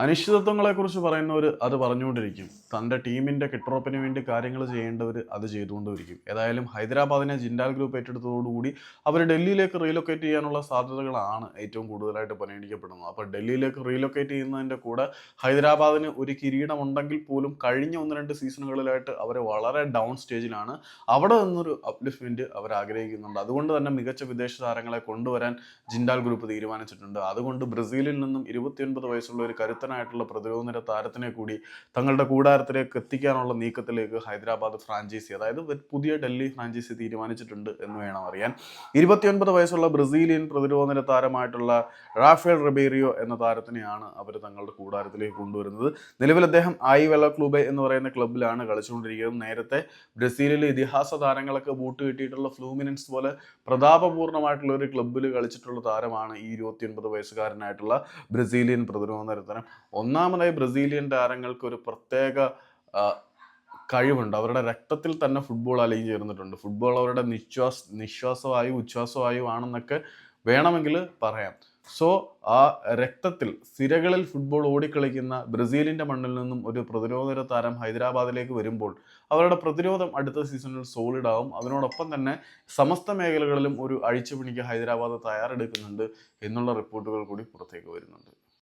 അനിശ്ചിതത്വങ്ങളെക്കുറിച്ച് പറയുന്നവർ അത് പറഞ്ഞുകൊണ്ടിരിക്കും. തന്റെ ടീമിന്റെ കെട്ടുറപ്പിന് വേണ്ടി കാര്യങ്ങൾ ചെയ്യേണ്ടവർ അത് ചെയ്തുകൊണ്ടിരിക്കും ഏതായാലും ഹൈദരാബാദിനെ ജിൻഡാൽ ഗ്രൂപ്പ് ഏറ്റെടുത്തതോടുകൂടി അവർ ഡൽഹിയിലേക്ക് റീലൊക്കേറ്റ് ചെയ്യാനുള്ള സാധ്യതകളാണ് ഏറ്റവും കൂടുതലായിട്ട് പരിഗണിക്കപ്പെടുന്നത്. അപ്പോൾ ഡൽഹിയിലേക്ക് റീലൊക്കേറ്റ് ചെയ്യുന്നതിന്റെ കൂടെ ഹൈദരാബാദിന് ഒരു കിരീടമുണ്ടെങ്കിൽ പോലും കഴിഞ്ഞ ഒന്ന് രണ്ട് സീസണുകളിലായിട്ട് അവർ വളരെ ഡൗൺ സ്റ്റേജിലാണ് അവിടെ നിന്നൊരു അപ്ലിഫ്റ്റ്മെന്റ് അവർ ആഗ്രഹിക്കുന്നുണ്ട്. അതുകൊണ്ട് തന്നെ മികച്ച വിദേശ താരങ്ങളെ കൊണ്ടുവരാൻ ജിൻഡാൽ ഗ്രൂപ്പ് തീരുമാനിച്ചിട്ടുണ്ട്. അതുകൊണ്ട് ബ്രസീലിൽ നിന്നും ഇരുപത്തിയൊൻപത് വയസ്സുള്ള ഒരു കരുത്തനായിട്ടുള്ള പ്രതിരോധ നിര താരത്തിനെ കൂടി തങ്ങളുടെ കൂടാരത്തിലേക്ക് എത്തിക്കാനുള്ള നീക്കത്തിലേക്ക് ഹൈദരാബാദ് ഫ്രാഞ്ചൈസി അതായത് പുതിയ ഡൽഹി ഫ്രാഞ്ചൈസി തീരുമാനിച്ചിട്ടുണ്ട് എന്ന് വേണം അറിയാൻ. ഇരുപത്തിയൊൻപത് വയസ്സുള്ള ബ്രസീലിയൻ പ്രതിരോധ നിര താരമായിട്ടുള്ള റാഫേൽ റബേറിയോ എന്ന താരത്തിനെയാണ് അവർ തങ്ങളുടെ കൂടാരത്തിലേക്ക് കൊണ്ടുവരുന്നത്. നിലവിൽ അദ്ദേഹം ഐ വെള്ള ക്ലൂബെ എന്ന് പറയുന്ന ക്ലബിലാണ് കളിച്ചുകൊണ്ടിരിക്കുന്നത്. നേരത്തെ ബ്രസീലിലെ ഇതിഹാസ താരങ്ങളൊക്കെ ബൂട്ട് കിട്ടിയിട്ടുള്ള ഫ്ലൂമിനൻസ് പോലെ പ്രതാപപൂർണമായിട്ടുള്ള ഒരു ക്ലബ്ബിൽ കളിച്ചിട്ടുള്ള താരമാണ് ഈ ഇരുപത്തിയൊൻപത് വയസ്സുകാരനായിട്ടുള്ള ബ്രസീലിയൻ പ്രതിരോധ നിരത്തനം ഒന്നാമതായി ബ്രസീലിയൻ താരങ്ങൾക്ക് ഒരു പ്രത്യേക കഴിവുണ്ട്. അവരുടെ രക്തത്തിൽ തന്നെ ഫുട്ബോൾ അലിഞ്ഞു ചേർന്നിട്ടുണ്ട്. ഫുട്ബോൾ അവരുടെ നിശ്വാസ നിശ്വാസമായും ഉച്ഛ്വാസമായും ആണെന്നൊക്കെ വേണമെങ്കിൽ പറയാം. സോ ആ രക്തത്തിൽ സിരകളിൽ ഫുട്ബോൾ ഓടിക്കളിക്കുന്ന ബ്രസീലിന്റെ മണ്ണിൽ നിന്നും ഒരു പ്രതിരോധ താരം ഹൈദരാബാദിലേക്ക് വരുമ്പോൾ അവരുടെ പ്രതിരോധം അടുത്ത സീസണിൽ സോളിഡ് ആവും. അതിനോടൊപ്പം തന്നെ സമസ്ത മേഖലകളിലും ഒരു അഴിച്ചുപണിക്ക് ഹൈദരാബാദ് തയ്യാറെടുക്കുന്നുണ്ട് എന്നുള്ള റിപ്പോർട്ടുകൾ കൂടി പുറത്തേക്ക് വരുന്നുണ്ട്.